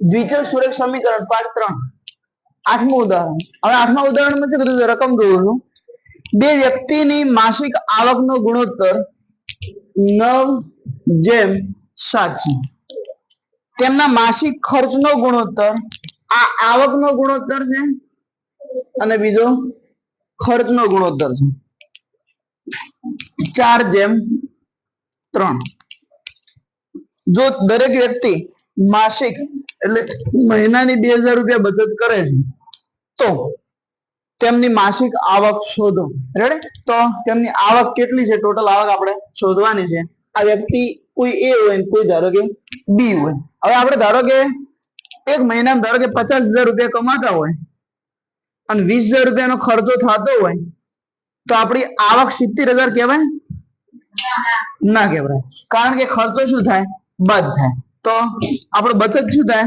દ્વિચલ સુરેખ સમીકરણ પાઠ ત્રણ. આઠમું ઉદાહરણ. હવે આઠમા ઉદાહરણમાં શું કીધું રકમ જોઉં છું બે વ્યક્તિની માસિક આવકનો ગુણોત્તર નવ જેમ સાત છે. તેમના માસિક ખર્ચનો ગુણોત્તર, આ આવકનો ગુણોત્તર છે અને બીજો ખર્ચનો ગુણોત્તર છે. ચાર જેમ ત્રણ. જો દરેક વ્યક્તિ માસિક એટલે મહિનાની બે હજાર રૂપિયા બચત કરે છે. તો તેમની માસિક આવક શોધો. રેડી તો તેમની આવક કેટલી છે? ટોટલ આવક આપણે શોધવાની છે. આ વ્યક્તિ કોઈ એ હોય કોઈ ધારો કે બી હોય. હવે આપણે ધારો કે એક મહિનામાં ધારો કે પચાસ હજાર રૂપિયા કમાતા હોય અને વીસ હજાર રૂપિયાનો ખર્ચો થતો હોય તો આપણી આવક સિત્તેર હજાર કહેવાય? ના કહેવાય. કારણ કે ખર્ચો શું થાય? બાદ થાય. તો આપણો બચત શું થાય?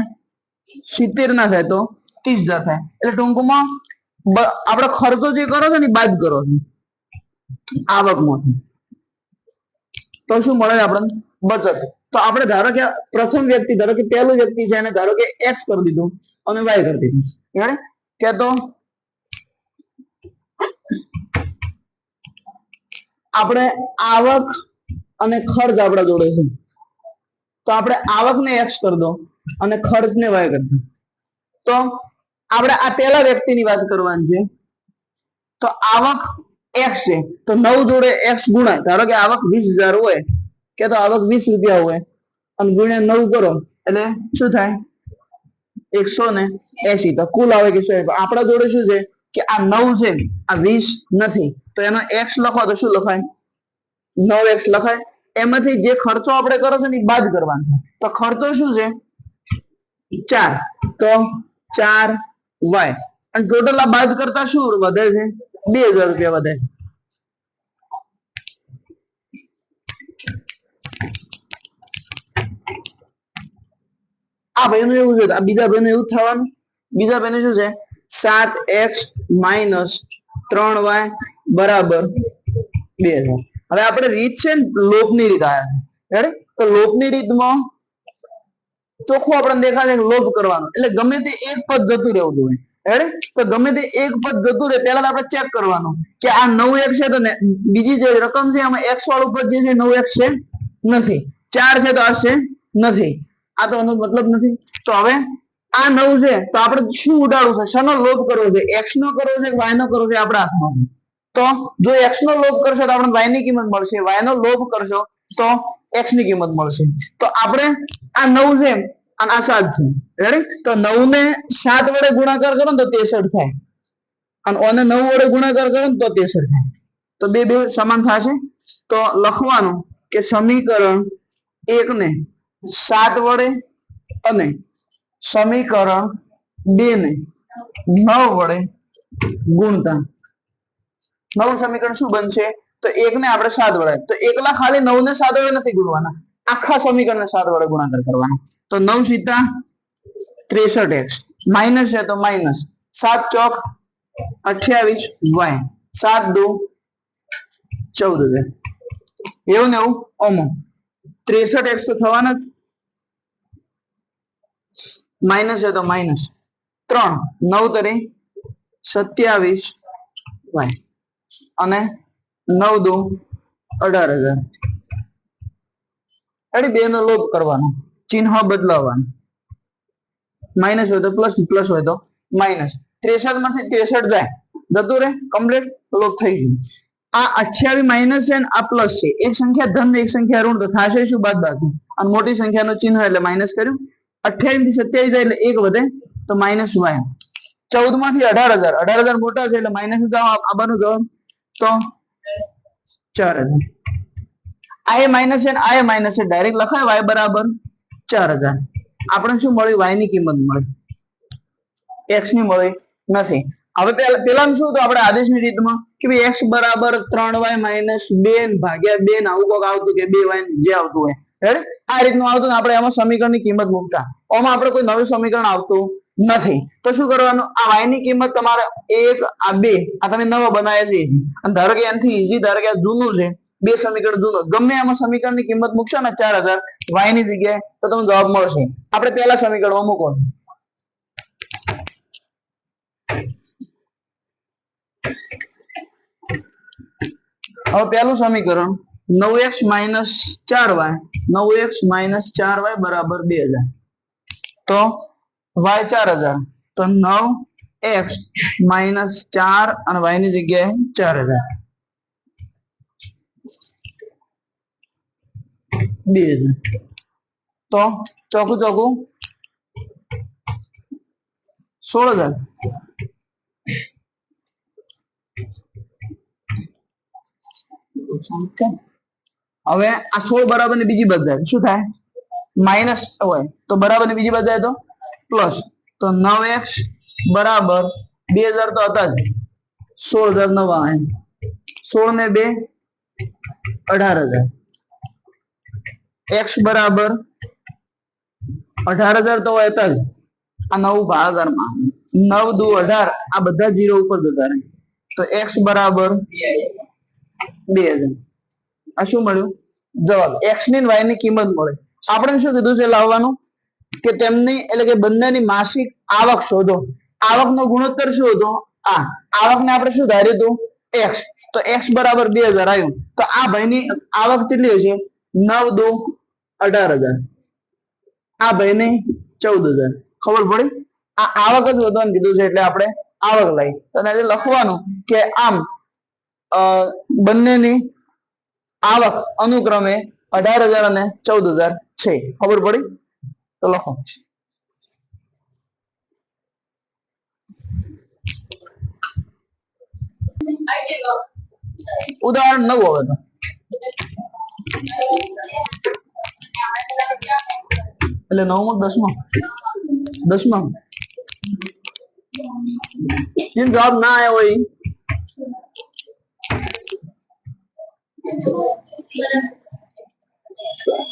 સિત્તેર ના થાય તો ત્રીસ હજાર થાય. એટલે ટૂંકમાં આપણે ખર્ચો જે કરો છો ને બાદ કરો છો. આવકમાંથી. તો શું મળે આપણને? બચત. તો આપણે ધારો કે પ્રથમ વ્યક્તિ, ધારો કે પહેલું વ્યક્તિ છે એને ધારો કે એક્સ કરી દીધું અને વાય કરી દીધું. બરાબર? કે તો આપણે આવક અને ખર્ચ આપણા જોડે છે. તો આપણે આવકને એક્સ કરી દો અને ખર્ચને વાય કરી દો. તો આપણે આ પહેલા વ્યક્તિની વાત કરવાની છે. તો આવક એક્સ છે. તો નવ જોડે એક્સ ગુણાય. ધારો કે આવક વીસ હજાર હોય કે તો આવક વીસ રૂપિયા હોય. અને ગુણ્યા નવ કરો એટલે શું થાય? એકસો ને એસી તો કુલ આવે કે આપણા જોડે શું છે? કે આ નવ છે. આ વીસ નથી. તો એનો એક્સ લખો તો શું લખાય? નવ એક્સ લખાય. એમાંથી જે ખર્ચો આપણે કરો છો એ બાદ કરવાનો છે. તો ખર્ચો શું છે? ચાર. તો ચાર વાય. અને ટોટલ આ બાદ કરતા શું વધે છે? બે હજાર રૂપિયા વધે છે. આ ભાઈનું એવું છે, આ બીજા ભાઈનું એવું થવાનું. બીજા ભાઈને શું છે? સાત એક્સ માઇનસ ત્રણ વાય બરાબર બે હજાર. હવે આપણે રીત છે લોપની રીત આવ્યા રેડી તો લોપની રીતમાં ચોખ્ખું આપણને દેખાશે લોપ કરવાનો. એટલે ગમે તે એક પદ જતું રહેવું જોઈએ. રેડી તો ગમે તે એક પદ જતું રહે, પહેલા આપણે ચેક કરવાનું કે આ નવ એક છે તો ને બીજી જે રકમ છે એમાં એક્સ વાળું પદ જે છે નવ એક છે? નથી. ચાર છે તો આ છે? નથી. આ તો એનો મતલબ નથી. તો હવે આ નવ છે તો આપણે શું ઉડાડવું છે શેનો લોપ કરવો છે? એક્સ નો કરવો છે કે વાય નો કરવો છે? આપણા હાથમાં. તો જો એક્સ નો લોભ કરશો તો આપણે વાયની કિંમત મળશે. વાય નો લોભ કરશો તો એક્સની કિંમત મળશે. તો આપણે આ નવ છે અને આ સાત છે. રેડી તો નવ ને સાત વડે ગુણાકાર કરો તો તેસઠ થાય. અને ઓને નવ વડે ગુણાકાર કરો તો તેસઠ થાય. તો બે બે સમાન થશે. તો લખવાનું કે સમીકરણ એક ને સાત વડે અને સમીકરણ બે ને નવ વડે ગુણતા. નવું સમીકરણ શું બનશે? તો એક ને આપણે સાત વડે તો એકલા ખાલી નવ ને સાત વડે નથી ગુણવાના. આખા સમીકરણ ને સાત વડે ગુણાકાર કરવાના. તો નવ સીતા ત્રેસઠ એક્સ. માઇનસ છે તો માઇનસ. સાત ચોક અઠ્યાવીસ વાય. સાત દો ચૌદ હજાર એવું ને એવું? ઓમો. ત્રેસઠ એક્સ તો થવાના જ. માઇનસ છે તો માઇનસ. ત્રણ. નવ તરી સત્યાવીસ વાય. અને નવ દો અઢાર હજાર. એટલે બે નો લોપ કરવાનો, ચિહ્ન બદલાવવાનું. માઇનસ હોય તો પ્લસ પ્લસ હોય તો માઇનસ ત્રેસઠમાંથી ત્રેસઠ જાય. જતું રે કમ્પ્લીટ લોપ થઈ ગયું. આ અઠ્યાવી માઇનસ છે આ પ્લસ છે. એક સંખ્યા ધન, એક સંખ્યા ઋણ, તો થશે શું? બાદ બાકી. અને મોટી સંખ્યાનું ચિહ્ન એટલે માઇનસ કર્યું. અઠ્યાવીસથી સત્યાવીસ જાય એટલે એક વધે, તો માઇનસ વાય ચૌદમાંથી અઢાર હજાર. અઢાર હજાર મોટા છે એટલે માઇનસ આવવાનું જવાબ. તો? ચાર હજાર. આ માઇનસ છે આ માઇનસ છે. ડાયરેક્ટ લખાય વાય બરાબર? ચાર હજાર. આપણે શું મળ્યું? વાયની કિંમત મળી. એક્સની મળી નથી. હવે પેલા પેલામાં શું આપણે આદેશની રીતમાં? કે ભાઈ એક્સ બરાબર ત્રણ વાય માઇનસ બે ભાગ્યા બે ને આવું કોક આવતું કે બે વાય જે આવતું હોય. રેડી આ રીતનું આવતું ને આપણે એમાં સમીકરણની કિંમત મૂકતા. આમાં આપણે કોઈ નવું સમીકરણ આવતું નથી. તો શું કરવાનું? આ વાયની કિંમત તમારે એક, આ બે, આ તમે નવો બનાવ્યા છે. ધારો કે એનથી ઈઝી ધારો કે જૂનું છે. બે સમીકરણ જૂનું. ગમે એમાં સમીકરણની કિંમત મૂકશો ને ચાર હજાર વાયની જગ્યાએ, તો તમને જવાબ મળશે. આપણે પેલા સમીકરણમાં મૂકો હવે પહેલું સમીકરણ નવ એક્સ માઇનસ ચાર વાય. નવ એક્સ માઇનસ ચાર વાય બરાબર બે હજાર. તો વાય ચાર હજાર. તો નવ એક્સ માઇનસ ચાર અને વાયની જગ્યાએ ચાર હજાર. બે હજાર. તો ચોખ્ખું ચોખ્ખું સોળ હજાર. હવે આ સોળ બરાબર ને બીજી બધા શું થાય? માઇનસ હોય તો બરાબર ને બીજી બધા તો? પ્લસ તો નવ એક્સ બરાબર બે હજાર તો હતા જ. સોળ હજાર નવા સોળ ને બે અઢાર હજાર. એક્સ બરાબર અઢાર હજાર તો હતા જ. આ નવ ભાગાકારમાં. નવ દુ અઢાર, આ બધા જીરો ઉપર જતા રહે. તો એક્સ બરાબર બે હજાર. આ શું મળ્યું? જવાબ. એક્સની વાયની કિંમત મળે. આપણે શું કીધું છે લાવવાનું? કે તેમની એટલે કે બંનેની માસિક આવક શોધો. આવકનો ગુણોત્તર શું હતો આ આવકને આપણે શું ધાર્યું હતું? એક્સ તો એક્સ બરાબર બે હજાર આવ્યું તો આ ભાઈની આવક કેટલી હશે? નવ દો અઢાર હજાર. આ ભાઈને ચૌદ હજાર. ખબર પડી? આ આવક જ વધવાનું કીધું છે એટલે આપણે આવક લઈ તો એને લખવાનું કે આમ બંનેની આવક અનુક્રમે અઢાર હજાર અને ચૌદ હજાર છે. ખબર પડી? તો ઉદાહરણ નવું એટલે નવમો દસમો? દસમો. જેમ જવાબ ના આવ્યો હોય ઈ.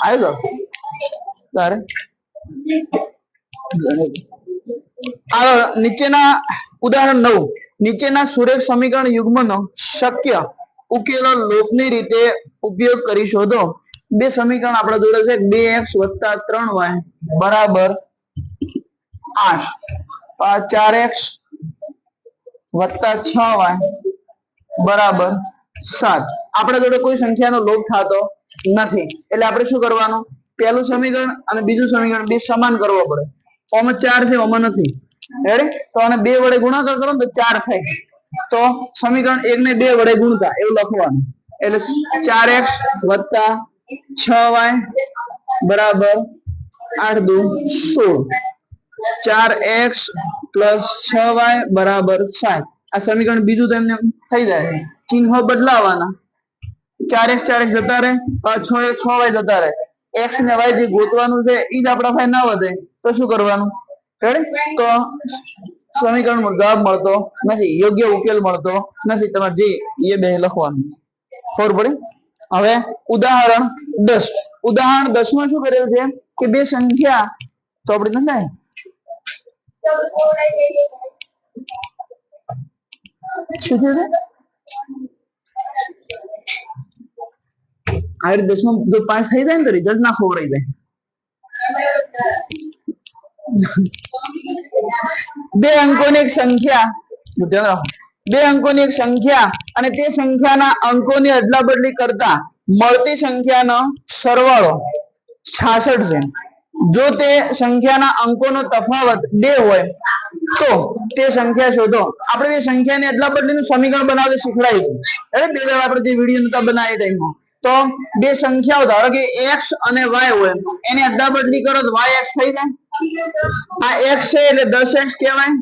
આવ્યો તારે? નીચેના ઉદાહરણ નવ. નીચેના સુરેખ સમીકરણ યુગ્મનો શક્ય ઉકેલો લોપની રીતે ઉપયોગ કરી શોધો. બે સમીકરણ આપણા જોડે છે. બે એક્સ વત્તા ત્રણ વાય બરાબર આઠ. ચાર એક્સ વત્તા છ વાય બરાબર સાત. આપણા જોડે કોઈ સંખ્યાનો લોપ થતો નથી. એટલે આપણે શું કરવાનું? પહેલું સમીકરણ અને બીજું સમીકરણ બે સમાન કરવો પડે. ઓમાં ચાર છે, ઓમાં નથી. હેડે તો આને બે વડે ગુણાકાર કરો તો ચાર થાય. તો સમીકરણ એક ને બે વડે ગુણતા, એવું લખવાનું. એટલે ચાર એક્સ વત્તા છ વાય બરાબર આઠ દુ સોળ. ચાર એક્સ પ્લસ છ વાય બરાબર સાત. આ સમીકરણ બીજું તેમને થઈ જાય. ચિહ્ન બદલાવાના. ચાર એક્સ ચાર એક્સ જતા રહે. છ, એક, છ વાય જતા રહે. એક્સ ને વાય જે ગોતવાનું છે એ જ આપણા પાસે ના વધે. તો શું કરવાનું? તો સમીકરણ જવાબ મળતો નથી. યોગ્ય ઉકેલ મળતો નથી. તમારે જે એ બે લખવાનું. ખબર પડી? હવે ઉદાહરણ દસ. ઉદાહરણ દસમાં શું કરેલ છે? કે બે સંખ્યા ચોપડી ન થાય શું થયું છે આ રીતે દસમાં જો પાસ થઈ જાય ને તો રિઝલ્ટ ના ખવડાવી જાય. બે અંકોની એક સંખ્યા બે અંકોની એક સંખ્યા અને તે સંખ્યાના અંકોની અદલા બદલી કરતા મળતી સંખ્યાનો સરવાળો 66 છે. જો તે સંખ્યાના અંકોનો તફાવત બે હોય, તો તે સંખ્યા શોધો. આપણે એ સંખ્યાની અદલા બદલીનું સમીકરણ બનાવતા શીખડાયું છે અરે બે આપણે જે વીડિયો નતા બનાવી એ ટાઈમમાં તો બે સંખ્યાઓ ધારો કે x અને y હોય. એની અદલા બદલી કરો તો yx થઈ જાય. આ x છે એટલે 10x કહેવાય.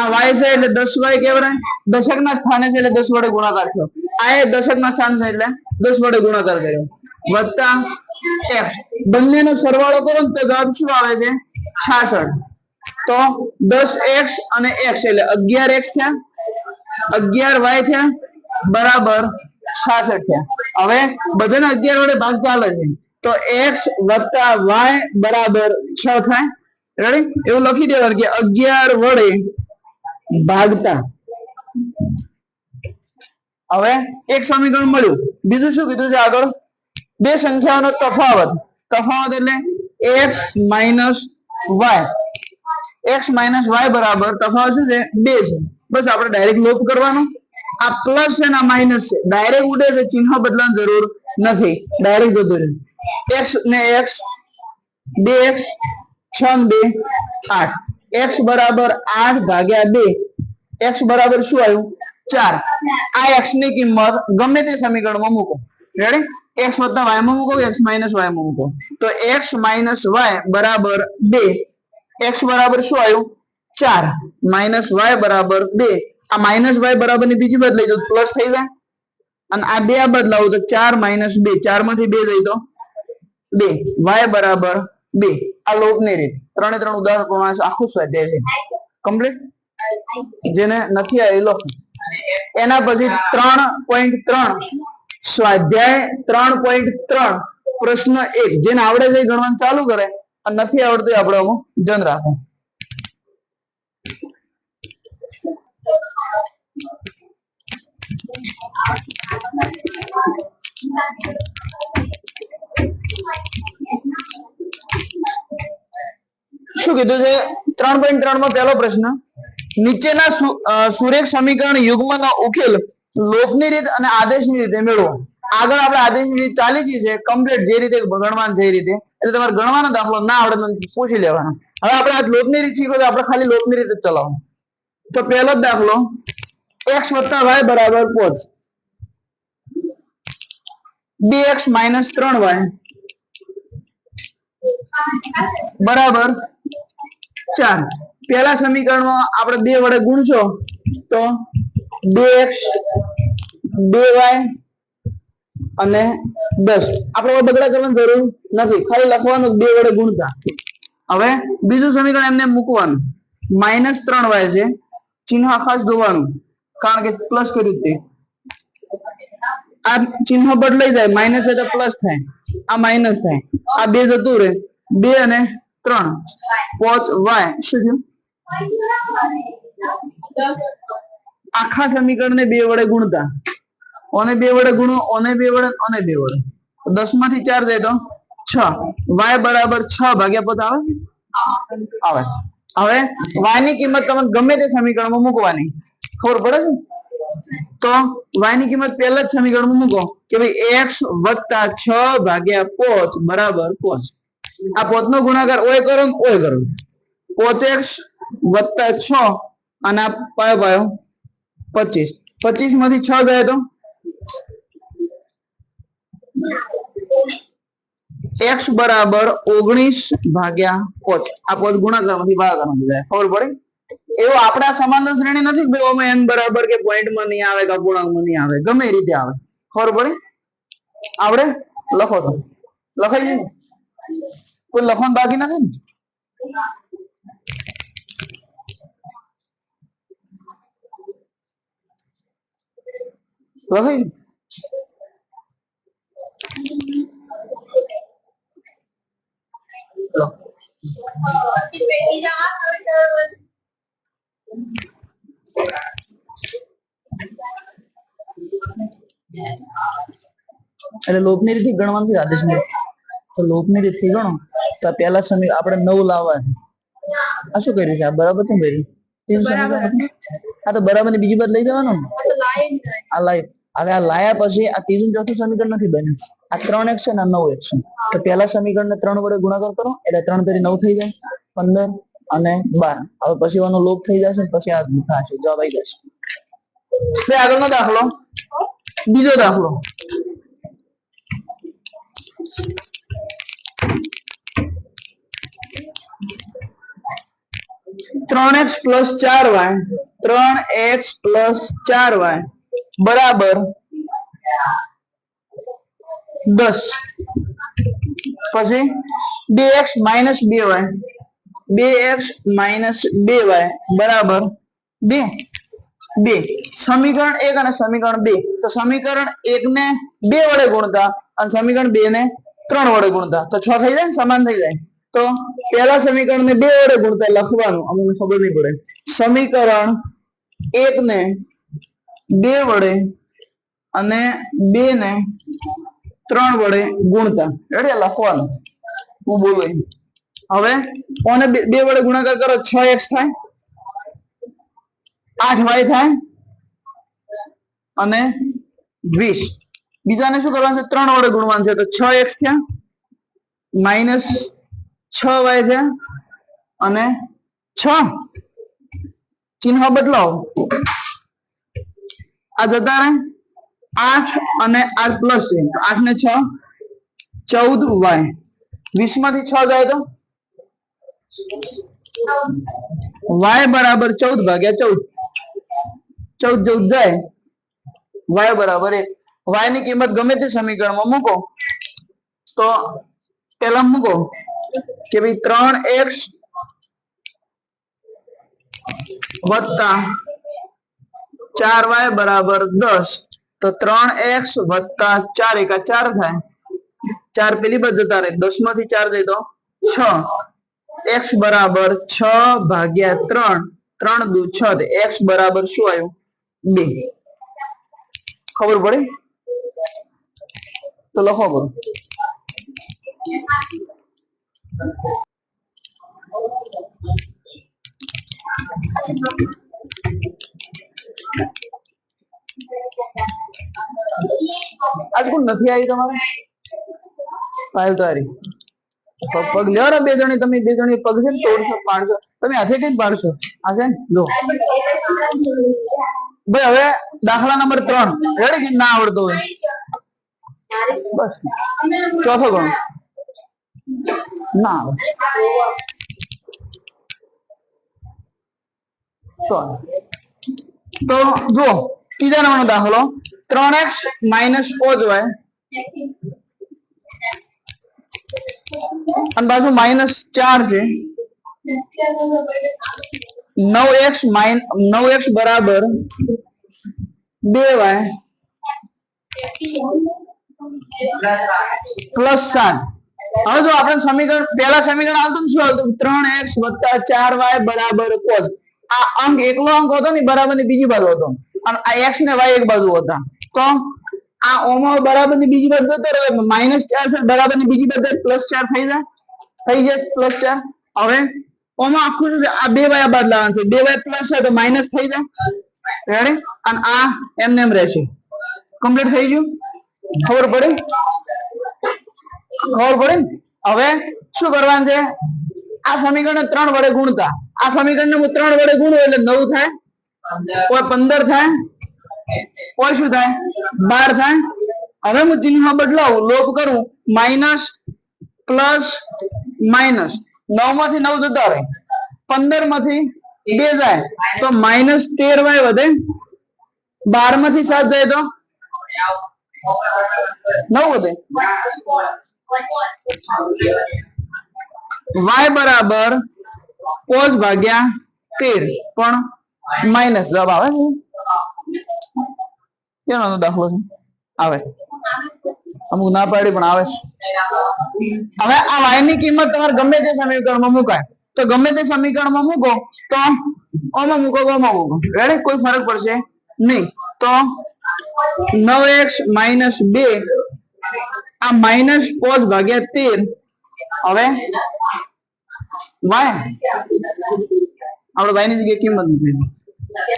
આ y છે એટલે 10y કહેવાય. દશક ના સ્થાને છે એટલે 10 વડે ગુણાકાર થયો. આ એ દશક સ્થાન છે એટલે 10 વડે ગુણાકાર કર્યો. વત્તા x. બંનેનો સરવાળો કરો તો જવાબ શું આવે છે? 66 તો 10x અને x એટલે 11x થયા. 11y થયા. બરાબર 66 થયા. હવે બધાને 11 વડે ભાગ ચાલે છે. તો એક્સ વત્તા વાય બરાબર છ થાય. રેડી એવું લખી દેવાનું કે 11 વડે ભાગતા. હવે એક સમીકરણ મળ્યું. બીજું શું કીધું છે આગળ? બે સંખ્યાઓનો તફાવત. તફાવત એટલે X minus Y X minus Y બરાબર. તફાવત શું છે? બે છે. બસ આપણે ડાયરેક્ટ લોપ કરવાનો. આ પ્લસ છે ને માઇનસ છે. ડાયરેક્ટ ઉડે છે, ચિહ્ન બદલવાની જરૂર નથી. ડાયરેક્ટ બધું એક્સ ને એક્સ બે એક્સ છ બે આઠ. એક્સ બરાબર આઠ ભાગ્યા બે. એક્સ બરાબર શું આવ્યું? ચાર. આ એક્સની કિંમત ગમે તે સમીકરણમાં મૂકો. રેડી એક્સ વત્તા વાયમાં મૂકો એક્સ માઇનસ વાયમાં મૂકો. તો એક્સ માઇનસ વાય બરાબર બે. એક્સ બરાબર શું આવ્યું? ચાર. માઇનસ વાય બરાબર બે. આ માઇનસ વાય બરાબરની બીજી બદલાઈ લઈ જાઓ પ્લસ થઈ જાય. અને આ બે બદલાવું તો ચાર માઇનસ બે ચારમાંથી બે લઈ તો બે વાય બરાબર બે. આ લોપની રીત ત્રણે ત્રણ ઉદાહરણ પ્રમાણે આખું સ્વાધ્યાય છે. કમ્પ્લીટ જેને નથી આવી લો એના પછી ત્રણ પોઈન્ટ ત્રણ. સ્વાધ્યાય ત્રણ પોઈન્ટ ત્રણ. પ્રશ્ન એક. જેને આવડે છે ગણવાનું ચાલુ કરે. અને નથી આવડતું આપણે અમુક ધ્યાન રાખો. શું કીધું રીત અને આદેશની રીતે મેળવો. આગળ આપણે આદેશની રીત ચાલી ગઈ છે. કમ્પ્લીટ જે રીતે ગણવાનું છે રીતે. એટલે તમારે ગણવાનો દાખલો ના આવડે પૂછી લેવાનો. હવે આપણે આ લોપની રીત શીખો આપણે ખાલી લોપની રીત જ તો પહેલો જ દાખલો એક્સ વત્તા વાય બરાબર પોચ. બે એક્સ માઇનસ ત્રણ વાય બરાબર. ચાર પેલા સમીકરણમાં આપણે બે વડે ગુણશો તો બે એક્સ બે વાય અને દસ. આપણે બગડા કરવાની જરૂર નથી. ખાલી લખવાનું બે વડે ગુણતા. હવે બીજું સમીકરણ એમને મૂકવાનું. માઇનસ ત્રણ વાય છે. ચિહ્ન ખાસ જોવાનું. કારણ કે પ્લસ કર્યું તે. આ ચિહ્ન બદલાઈ જાય. માઇનસ એટલે પ્લસ થાય. આ માઇનસ થાય. આ બે જતું રહે બે અને ત્રણ. પોચ વાય શું થયું? આખા સમીકરણને બે વડે ગુણતા. ઓને બે વડે ગુણો, ઓને બે વડે, ઓને બે વડે. દસમાંથી ચાર જાય તો છ. વાય બરાબર છ ભાગ્યા પોત આવે? આવે. હવે વાયની કિંમત તમે ગમે તે સમીકરણમાં મૂકવાની. ખબર પડે છે? તો y ની કિંમત પહેલા જ સમીકરણમાં મૂકો કે ભાઈ x વત્તા છ ભાગ્યા પોચ બરાબર પોચ. આ પોચ નો ગુણાકાર ઓય કરો ને ઓય કરો. પોચ એક્સ વત્તા છ અને આ પાયો પાયો પચીસ. પચીસમાંથી છ જાય તો? એક્સ બરાબર ઓગણીસ ભાગ્યા પોચ. આ પોચ ગુણાકારમાંથી ભાગાકાર જાય. ખબર પડે? એવું આપણા સમાન શ્રેણી નથી કે ઓમાં n બરાબર કે પોઈન્ટમાં નહીં આવે કે અપૂર્ણાંકમાં નહીં આવે. ગમે રીતે આવે. ખબર પડી? આવડે? લખો તો. લખાઈ જાય કોઈ લખવાનું બાકી નથી ને? લખાઈ? લો. એટલે લોપની રીતથી ગણવાનું છે આદેશ મળે. તો લોપની રીતથી ગણો, તો પહેલા સમી આપણે નવ લાવવાનું. આ શું કર્યું છે? આ બરાબર કેમ કર્યું? સમીકરણ આ તો બરાબરની બીજી બાદ લઈ જવાનું આ લાય હવે આ લાયા પછી આ ત્રીજું ચોથું સમીકરણ નથી બન્યું. આ ત્રણ એક છે ને નવ એક છે. તો પહેલા સમીકરણ ને ત્રણ વડે ગુણાકાર કરો, એટલે ત્રણ તરી નવ થઈ જાય. પંદર અને બાર. હવે પછી એનો લોપ થઈ જશે પછી આ થશે જવાબ આવી જશે. હવે આગળનો દાખલો. બીજો દાખલો. ત્રણ એક્સ પ્લસ ચાર વાય. ત્રણ એક્સ પ્લસ ચાર વાય. બરાબર દસ. પછી બે એક્સ માઇનસ બે વાય. બે એક્સ માઇનસ બે વાય, બરાબર? બે? બે. સમીકરણ એક અને સમીકરણ બે. તો સમીકરણ એક ને બે વડે ગુણતા અને સમીકરણ બે ને ત્રણ વડે ગુણતા. તો છ થઈ જાય ને? સમાન થઈ જાય. તો પહેલા સમીકરણ ને બે વડે ગુણતા લખવાનું. અમને ખબર નહીં પડે. સમીકરણ એક ને બે વડે અને બે ને ત્રણ વડે ગુણતા. એટલે લખવાનું. હું બોલું. હવે કોને બે વડે ગુણાકાર કરો, છ એક્સ થાય, આઠ વાય થાય, અને વીસ. બીજાને શું કરવાનું છે? ત્રણ વડે ગુણવાનું છે. તો છ એક્સ થયા માઇનસ છ વાય થયા, અને છ. ચિહ્ન બદલાવ. આ જતા રહે, આઠ અને આઠ પ્લસ છે આઠ ને છ, ચૌદ વાય. વીસમાંથી છ જાય તો? વાય બરાબર ચૌદ ભાગ્યા ચૌદ ચૌદ ચૌદ જાય વાય બરાબર એક વાયની કિંમત ગમે તે સમીકરણમાં મૂકો તો પેલા મૂકો કે ભાઈ ત્રણ એક્સ વત્તા ચાર વાય બરાબર દસ તો ત્રણ એક્સ વત્તા ચાર એકા ચાર થાય ચાર પેલી બાજુ જતા રહે દસમાંથી ચાર જાય તો છ એક્સ બરાબર છ ભાગ્યા ત્રણ. ત્રણ દુ છ. એક્સ બરાબર શું આવ્યું? બે. ખબર પડી? તો લખો કરો. આજ કોણ નથી આવી તમારે? ફાઇલ તારી પગ લ્યો ને બે જણી, તમે બે જણી પગ છે ને તોડશો, પાડશો. તમે હાથે કઈ પાડશો. આ છે જો. ભાઈ, હવે દાખલા નંબર ત્રણ. રેડી કે ના આવડતો હોય? બસ. ચોથો ગણો. ના આવે. તો જો ત્રીજા નંબરનો દાખલો. ત્રણ એક્સ માઇનસ ફોર વાય અને પાછું માઇનસ ચાર છે. નવ એક્સ માઇન નવ એક્સ બરાબર બે વાય પ્લસ સાત. હવે જો આપણે સમીકરણ, પહેલા સમીકરણ આવતું શું આવતું ત્રણ એક્સ વત્તા ચાર વાય બરાબર કોસ આ અંક એકલો અંક હતો ને, બરાબરની બીજી બાજુ હતો. અને આ એક્સ ને વાય એક બાજુ હતા. તો આ ઓમાં બરાબરની બીજી જતો માઇનસ ચાર છે બરાબરની બીજી બાજુ પ્લસ ચાર થઈ જાય. થઈ જાય પ્લસ ચાર. હવે ઓમાં આખું શું છે? આ બે વાયા બાદ લાવવાનું છે. બે વાય પ્લસ છે તો માઇનસ થઈ જાય. રેડી અને આ એમને એમ રહેશે. કમ્પ્લીટ થઈ ગયું? ખબર પડી? ખબર પડી હવે શું કરવાનું છે? આ સમીકરણ ત્રણ વડે ગુણતા. આ સમીકરણ હું ત્રણ વડે ગુણું એટલે નવ થાય. કોઈ પંદર થાય. કોઈ શું થાય? બાર થાય? હવે હું ચિહ્ન બદલાવું, લોપ કરું માઇનસ પ્લસ માઇનસ નવમાંથી નવ જતા રહે. પંદરમાંથી બે જાય. તો માઇનસ તેર વાય વધે. બારમાંથી સાત જાય તો? નવ વધે. વાય બરાબર પોચ ભાગ્યા તેર. પણ માઇનસ જવાબ આવે છે. કેનો દાખલો છે? આવે. અમુક ના પાડી, પણ આવે હવે આ વાયની કિંમત તમારે ગમે તે સમીકરણમાં મુકાય. તો ગમે તે સમીકરણમાં મૂકો, તો ઓમાં મૂકો ઓમાં મૂકો? રેડી કોઈ ફરક પડશે નહીં. તો નવ એક્સ માઇનસ બે, આ માઇનસ પોચ ભાગ્યા તેર. હવે વાય આપણે વાયની જગ્યાએ કિંમત મૂકી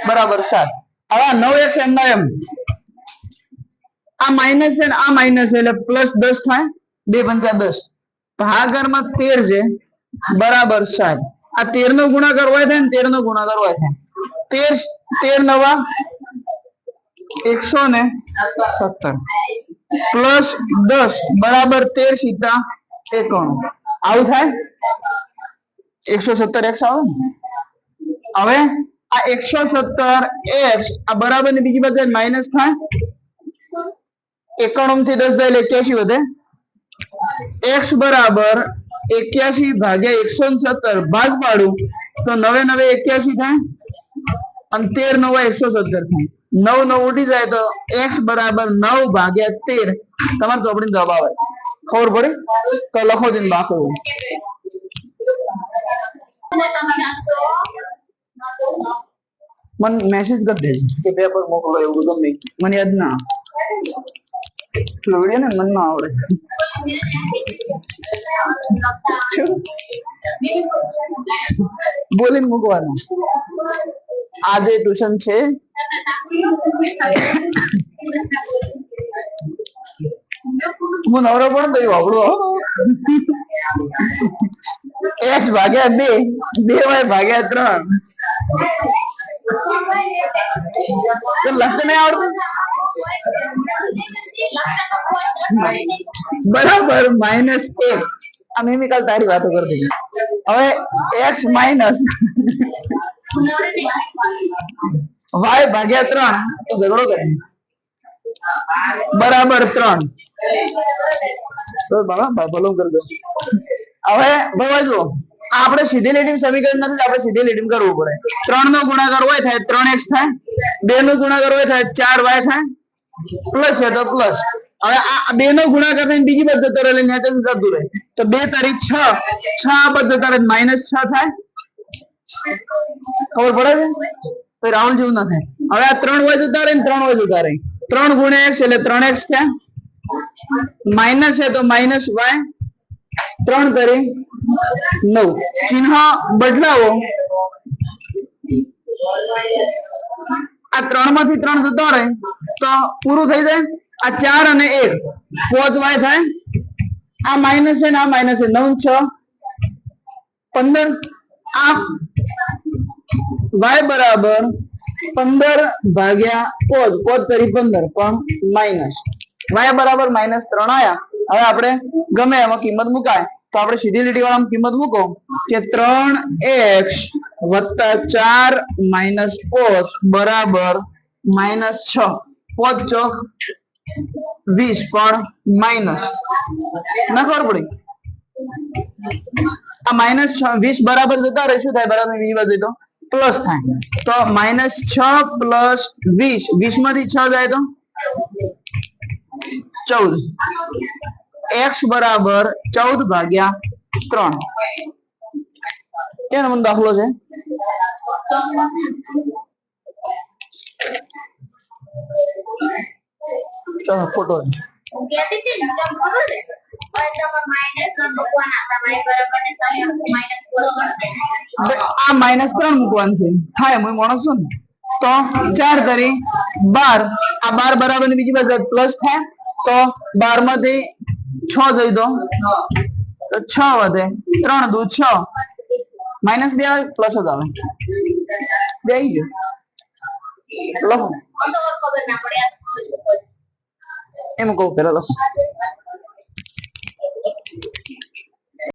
બરાબર સાત. હવે નવ એક્સ એમના એમ. આ માઇનસ છે આ માઇનસ એટલે પ્લસ દસ થાય, બે પંચા દસ. ભાગાકારમાં તેર છે, બરાબર સાત. આ તેર નો ગુણાકાર હોય થાય તેર નો ગુણાકાર હોય થાય. તેર તેર નવા એકસો ને સત્તર. પ્લસ દસ, બરાબર તેર સીતા એકાણું. આવું થાય? એકસો સત્તર એક્સ આવે હવે આ એકસો સત્તર એક્સ, આ બરાબરની બીજી બાજુ માઇનસ થાય. એકાણું થી દસ જાય એક્યાસી વધે. એક્સ બરાબર એક્યાસી ભાગ્યા એકસો સત્તર ભાગ પાડું તો નવે નવે એક્યાસી થાય અને તેર નવા એકસો સત્તર થાય. નવ નવ ઉડી જાય તો એક્સ બરાબર નવ ભાગ્યા તેર. તમારે ચોપડી જવાબ આવે. ખબર પડી? તો લખો જઈને બાકો મને મેસેજ કરી દેજો. કે પેપર મોકલો એવું ગમે. મને યાદ ના આવે. ને મન ના આવડે. બોલીને મૂકવાનું. આજે ટ્યુશન છે. હું નવરો પણ તો આવડો એસ ભાગ્યા બે. બે વાય ભાગ્યા ત્રણ. લખતા નહીં આવડતું? બરાબર માઇનસ એક. આ મેં તારી વાતો કરતી હવે એક્સ માઇનસ વાય ભાગ્યા ત્રણ. તો ઝઘડો કરે. બરાબર ત્રણ. બાબા ભલો કરી દો હવે ભવા જુઓ આપણે સીધી લીટી સમીકરણ નથી, આપણે સીધી લીટી કરવું પડે. ત્રણ નો ગુણાકાર હોય થાય ત્રણ એક્સ થાય બે નો ગુણાકાર હોય થાય ચાર વાય થાય, પ્લસ હોય તો પ્લસ. હવે આ બે નો ગુણાકાર થઈને બીજી પદ્ધતિ જતો રહે એટલે નેચર જતું રહે? તો બે તારીખ છ છ બાજુ રહે માઇનસ છ થાય. ખબર પડે છે? રાહુલ જેવું ના થાય. હવે આ ત્રણ વાય જતા રહે ત્રણ વાય જતા રહે. ત્રણ ગુણ્યા એક્સ એટલે ત્રણ એક્સ થયા માઇનસ છે તો માઇનસ વાય ત્રણ કરી નવ. ચિહ્ન બદલાવો. આ ત્રણમાંથી ત્રણ જતો રહે તો પૂરું થઈ જાય. આ ચાર અને એક. પોચ વાય થાય. આ માઇનસ છે ને આ માઇનસ છે. નવ, છ, પંદર. આ વાય બરાબર પંદર ભાગ્યા પોચ. પોચ કરી પંદર, પણ માઇનસ. વાય બરાબર માઇનસ ત્રણ આયા. હવે આપણે ગમે એમાં કિંમત મુકાય, તો આપણે સીધી લીટી વાળા કિંમત મૂકો કે ત્રણ એક્સ વત્તા ચાર માઇનસ પોચ બરાબર માઇનસ છ. પોચ ચોક વીસ પણ માઇનસ. ના ખબર પડી? આ માઇનસ છ, વીસ બરાબર જતા રહે, શું થાય? બરાબર બીજી બાજુ તો પ્લસ થાય. તો માઇનસ છ પ્લસ વીસ વીસમાંથી છ જાય તો ચૌદ. એક્સ બરાબર ચૌદ ભાગ્યા ત્રણ. કેનો મને દાખલો છે? ચાલો, ફોટો આ માઇનસ ત્રણ મૂકવાનું છે. થાય, હું માણસ છું ને. તો ચાર તરી બાર. આ બાર બરાબર બીજી બાજુ પ્લસ થાય, તો બારમાંથી છ જોઈ દો. તો છ વધે. ત્રણ દુ છ. માઇનસ બે આવે, પ્લસ જ આવે. બે આવી ગયું. લખો. એમ કહું પેલા લખો.